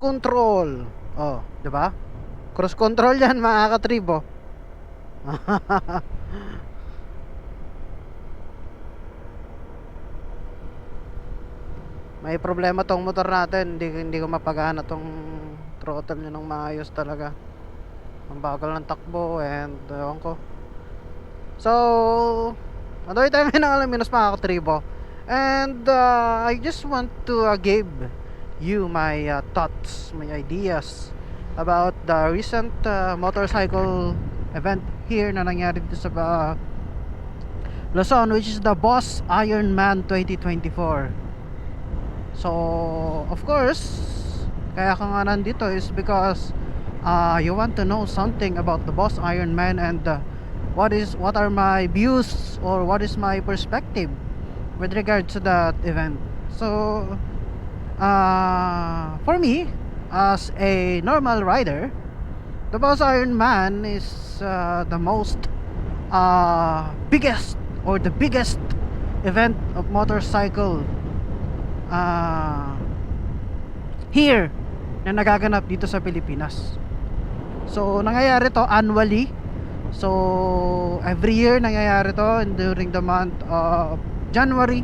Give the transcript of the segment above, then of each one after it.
control. Oh, 'di ba? Cruise control 'yan mga katribo. May problema tong motor natin, hindi hindi ko mapagana tong throttle niya ng maayos talaga. Ang bagal ng takbo and ewan ko. So, ano tayo ng alam minus mga katribo. And uh, I just want to uh, give you my uh, thoughts, my ideas about the recent uh, motorcycle event here na nangyari dito sa uh, Luzon which is the Boss Ironman 2024. So, of course, kaya ka nga nandito is because uh, you want to know something about the Boss Ironman and uh, what is what are my views or what is my perspective with regard to that event. So, uh, for me, as a normal rider, the Boss Ironman is uh, the most uh, biggest or the biggest event of motorcycle uh, here na nagaganap dito sa Pilipinas. So, nangyayari to annually. So, every year nangyayari to during the month of January.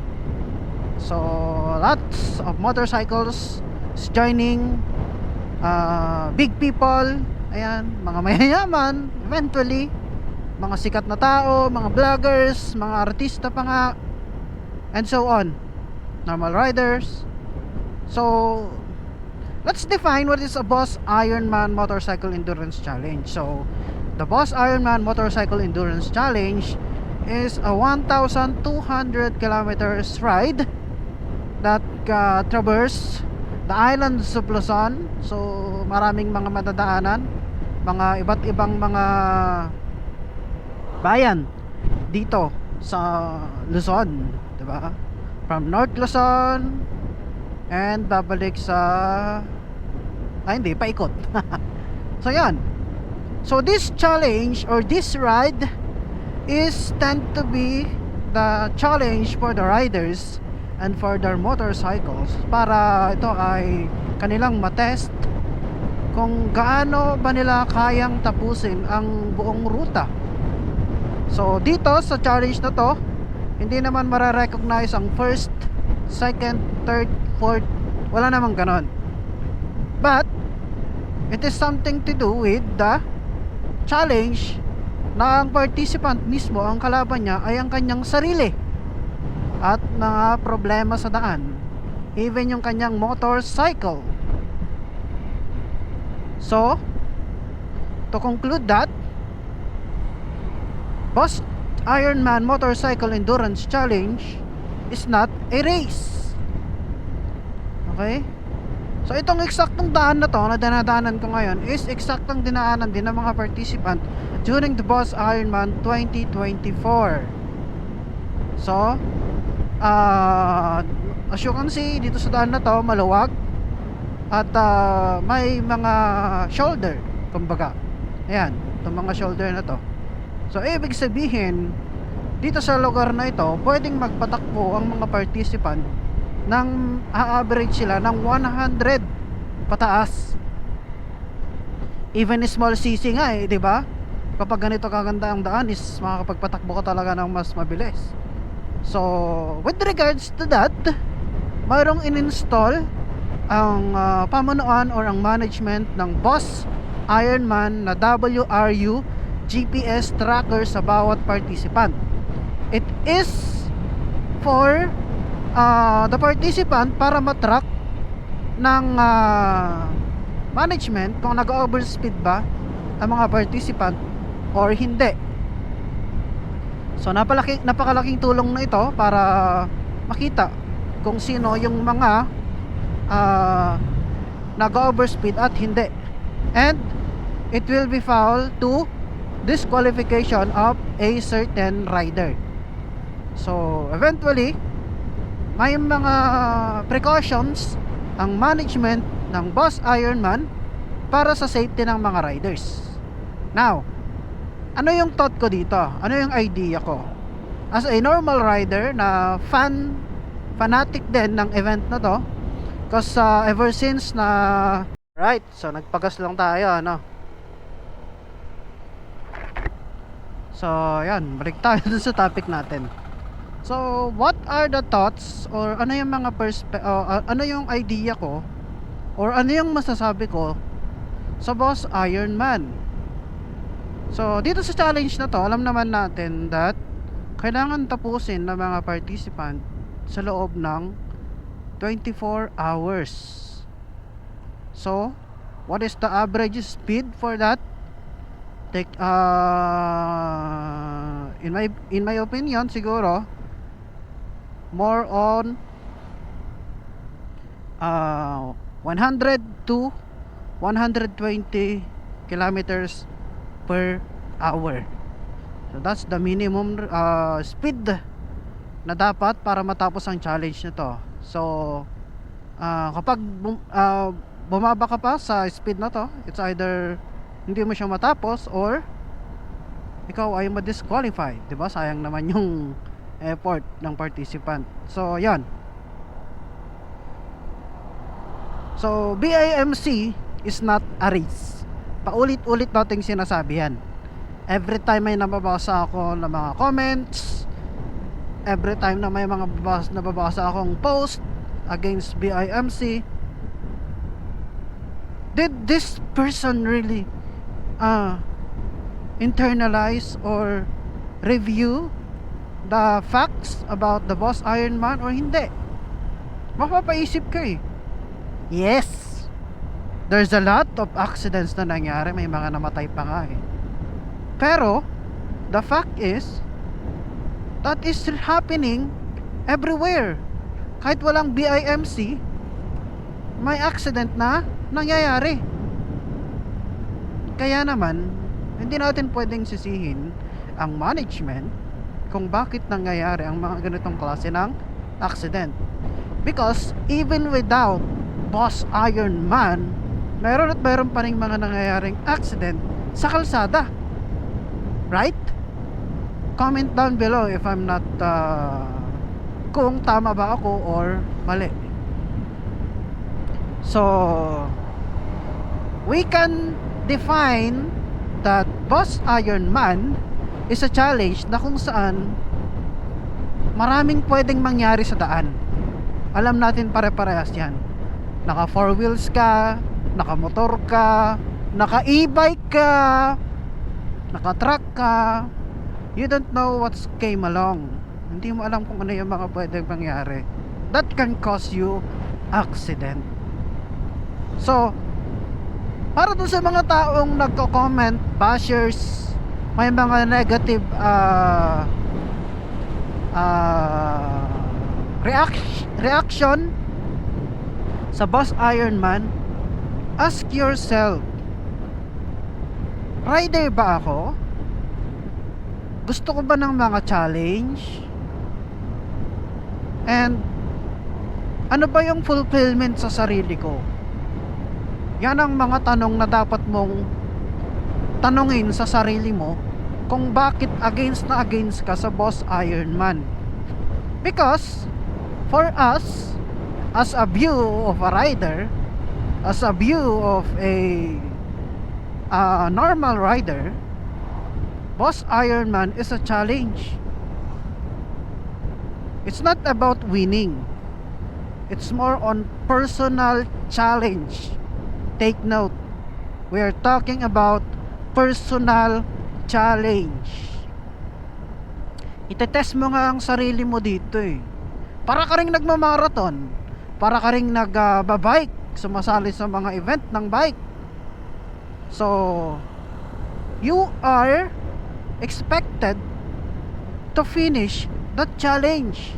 So, lots of motorcycles is joining uh, big people, ayan, mga mayayaman, eventually, mga sikat na tao, mga vloggers, mga artista pa nga, and so on. Normal riders. So, let's define what is a Boss Ironman Motorcycle Endurance Challenge. So, the Boss Ironman Motorcycle Endurance Challenge is a 1,200 kilometers ride that uh, traverse the islands of Luzon. So, maraming mga madadaanan, mga iba't ibang mga bayan dito sa Luzon, 'di ba? From North Luzon and babalik sa ay hindi, paikot. so, yan. So, this challenge or this ride is tend to be the challenge for the riders and for their motorcycles para ito ay kanilang matest kung gaano ba nila kayang tapusin ang buong ruta. So dito sa challenge na to, hindi naman mare-recognize ang first, second, third, fourth, wala namang ganon. But it is something to do with the challenge na ang participant mismo, ang kalaban niya ay ang kanyang sarili at mga problema sa daan. Even yung kanyang motorcycle. So, to conclude that, Boss Ironman Motorcycle Endurance Challenge is not a race. Okay? So itong eksaktong daan na to na dinadaanan ko ngayon is eksaktong dinaanan din ng mga participant during the Boss Ironman 2024. So, uh, as you can see dito sa daan na to maluwag at uh, may mga shoulder kumbaga. Ayan, itong mga shoulder na to. So, ibig sabihin, dito sa lugar na ito, pwedeng magpatakbo ang mga participant ng a-average sila ng 100 pataas. Even small CC nga eh, di ba? Kapag ganito kaganda ang daan is makakapagpatakbo ka talaga ng mas mabilis. So, with regards to that, mayroong in-install ang uh, pamunuan or ang management ng Boss Ironman na WRU GPS tracker sa bawat participant. It is for uh, the participant para matrack ng uh, management kung nag-overspeed ba ang mga participant or hindi. So napalaki, napakalaking tulong na ito para makita kung sino yung mga uh, nag-overspeed at hindi. And it will be foul to disqualification of a certain rider. So, eventually, may mga precautions ang management ng Boss Ironman para sa safety ng mga riders. Now, ano yung thought ko dito? Ano yung idea ko? As a normal rider na fan fanatic din ng event na to because uh, ever since na Right, so nagpagas lang tayo, ano. So, yan, balik tayo dun sa topic natin. So, what are the thoughts or ano yung mga perspe uh, ano yung idea ko or ano yung masasabi ko sa boss Iron Man? So, dito sa challenge na to, alam naman natin that kailangan tapusin ng mga participant sa loob ng 24 hours. So, what is the average speed for that? Take uh, in my in my opinion siguro more on uh, 100 to 120 kilometers per hour. So that's the minimum uh, speed na dapat para matapos ang challenge na to. So uh, kapag bum, uh, bumaba ka pa sa speed na to, it's either hindi mo siya matapos or ikaw ay ma-disqualify, 'di ba? Sayang naman yung effort ng participant. So, 'yan. So, BIMC is not a race. Paulit-ulit nating sinasabi yan. Every time may nababasa ako ng mga comments, every time na may mga babasa, nababasa akong post against BIMC, did this person really uh, internalize or review the facts about the boss Iron Man or hindi? Mapapaisip ka eh. Yes. There's a lot of accidents na nangyari. May mga namatay pa nga eh. Pero, the fact is, that is happening everywhere. Kahit walang BIMC, may accident na nangyayari. Kaya naman, hindi natin pwedeng sisihin ang management kung bakit nangyayari ang mga ganitong klase ng accident. Because even without Boss Iron Man, meron at meron pa rin mga nangyayaring accident sa kalsada. Right? Comment down below if I'm not uh, kung tama ba ako or mali. So, we can define that Boss Iron Man is a challenge na kung saan maraming pwedeng mangyari sa daan. Alam natin pare-parehas yan. Naka four wheels ka, naka motor ka, naka e-bike ka, naka truck ka. You don't know what's came along. Hindi mo alam kung ano yung mga pwedeng mangyari. That can cause you accident. So, para dun sa mga taong nagko-comment, bashers, may mga negative uh, uh, reaction, reaction sa Boss Iron Man, ask yourself, rider ba ako? Gusto ko ba ng mga challenge? And ano ba yung fulfillment sa sarili ko? Yan ang mga tanong na dapat mong tanungin sa sarili mo kung bakit against na against ka sa Boss Iron Man. Because for us as a view of a rider, as a view of a uh, normal rider, Boss Iron Man is a challenge. It's not about winning. It's more on personal challenge. Take note. We are talking about personal challenge. Itetest mo nga ang sarili mo dito eh. Para ka rin nagmamarathon. Para ka rin nagbabike. Sumasali sa mga event ng bike. So, you are expected to finish that challenge.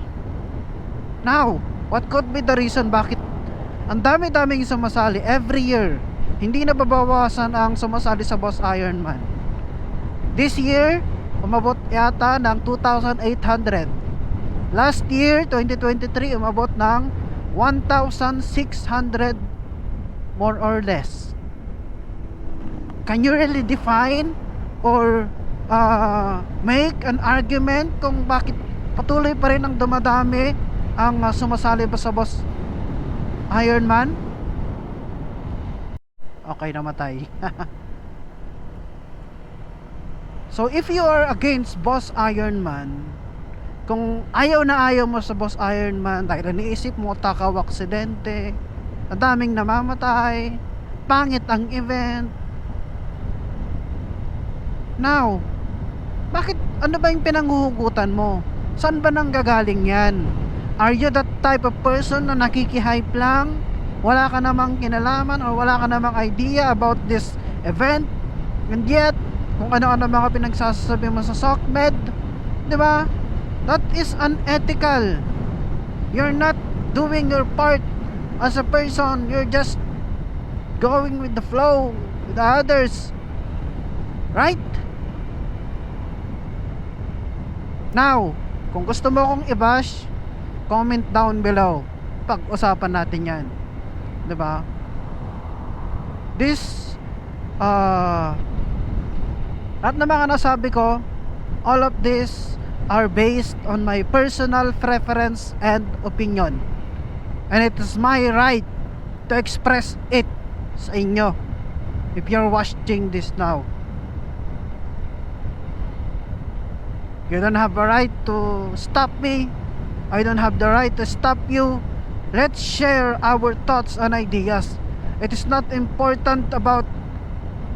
Now, what could be the reason bakit ang dami-daming sumasali every year? Hindi na babawasan ang sumasali sa Boss Ironman. This year, umabot yata ng 2,800. Last year, 2023, umabot ng 1,600 more or less. Can you really define or uh, make an argument kung bakit patuloy pa rin ang dumadami ang uh, sumasali ba sa boss Ironman? Okay, namatay. so, if you are against Boss Iron Man, kung ayaw na ayaw mo sa Boss Iron Man dahil iniisip mo takaw aksidente, ang daming namamatay, pangit ang event. Now, bakit ano ba yung pinanghuhugutan mo? Saan ba nang gagaling yan? Are you that type of person na nakikihype lang? Wala ka namang kinalaman or wala ka namang idea about this event? And yet, kung ano-ano mga pinagsasabi mo sa SOCMED, di ba? That is unethical. You're not doing your part as a person. You're just going with the flow with the others. Right? Now, kung gusto mo kong i-bash, comment down below. Pag-usapan natin yan. 'Di ba? This, uh, lahat ng mga nasabi ko, all of this are based on my personal preference and opinion. And it is my right to express it sa inyo if you're watching this now. You don't have a right to stop me. I don't have the right to stop you. Let's share our thoughts and ideas. It is not important about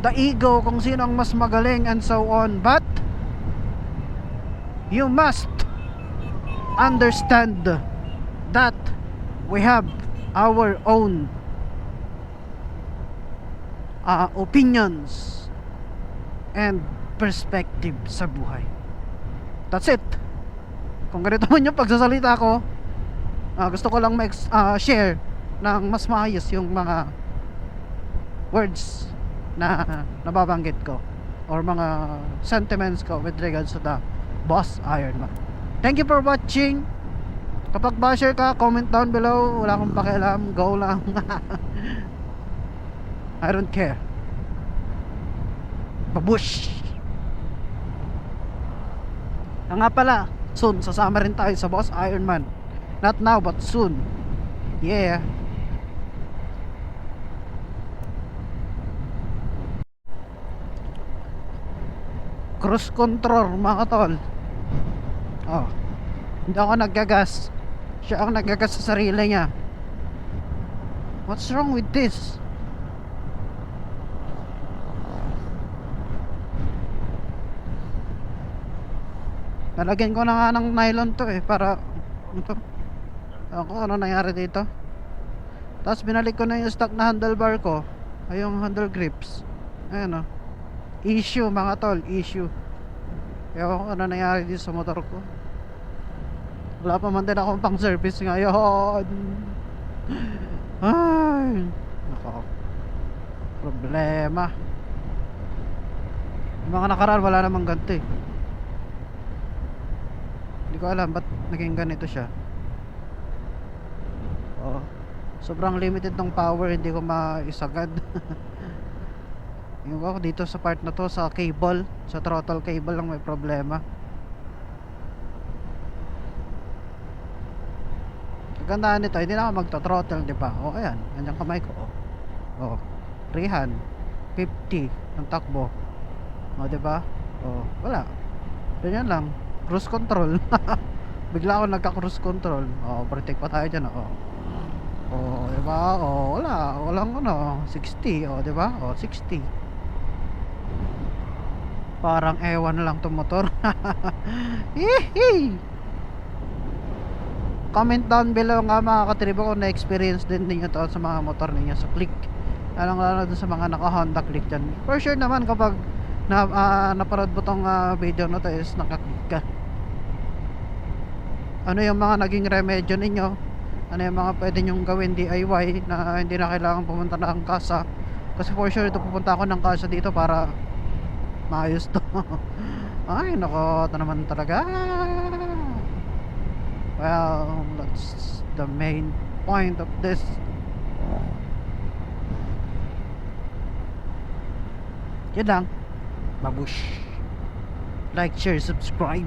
the ego kung sino ang mas magaling and so on. But you must understand that we have our own uh, opinions and perspective sa buhay. That's it. Kung ganito man yung pagsasalita ko, ah, gusto ko lang ma-share ng mas maayos yung mga words na nababanggit ko or mga sentiments ko with regards to the Boss Iron Man. Thank you for watching. Kapag basher ka, comment down below. Wala akong pakialam. Go lang. I don't care. Babush! Ah, nga pala, soon sasama rin tayo sa Boss Iron Man. Not now but soon. Yeah. Cruise control mga tol. Oh. Hindi ako naggagas. Siya ang naggagas sa sarili niya. What's wrong with this? Nalagyan ko na nga ng nylon to eh para ito. Ako ano nangyari dito? Tapos binalik ko na yung stock na handlebar ko. Ay yung handle grips. Ayan oh. Issue mga tol, issue. Ewan ko ano nangyari dito sa motor ko. Wala pa man din akong pang service ngayon. Ay, nako. Problema. Yung mga nakaraan wala namang ganito eh. Hindi ko alam ba't naging ganito siya. Oh. Sobrang limited ng power, hindi ko maisagad. Yung ako dito sa part na to sa cable, sa throttle cable lang may problema. Kagandaan nito, hindi na ako magto-throttle, di ba? O ayan, yan yung kamay ko. Oh. Oh. Freehand 50 ang takbo. O, di ba? Oh, wala. Ganyan lang. Cruise control. Bigla ako nagka-cruise control. Oh, protect pa tayo diyan, oh. Oh, di ba? Oh, wala, walang ano, 60, oh, di ba? Oh, 60. Parang ewan lang tong motor. Hihi. Comment down below nga mga katribo kung na-experience din ninyo to sa mga motor ninyo sa click. Lalong lalo dun sa mga naka Honda click dyan. For sure naman kapag na, uh, naparod mo tong ah, video na to is nakaklik ka. Ano yung mga naging remedyo ninyo? Ano yung mga pwede nyong gawin DIY na hindi na kailangan pumunta na ang kasa? Kasi for sure ito pupunta ako ng kasa dito para maayos to. Ay, nako, ito naman talaga. Well, that's the main point of this. Yun lang. Babush. Like, share, subscribe.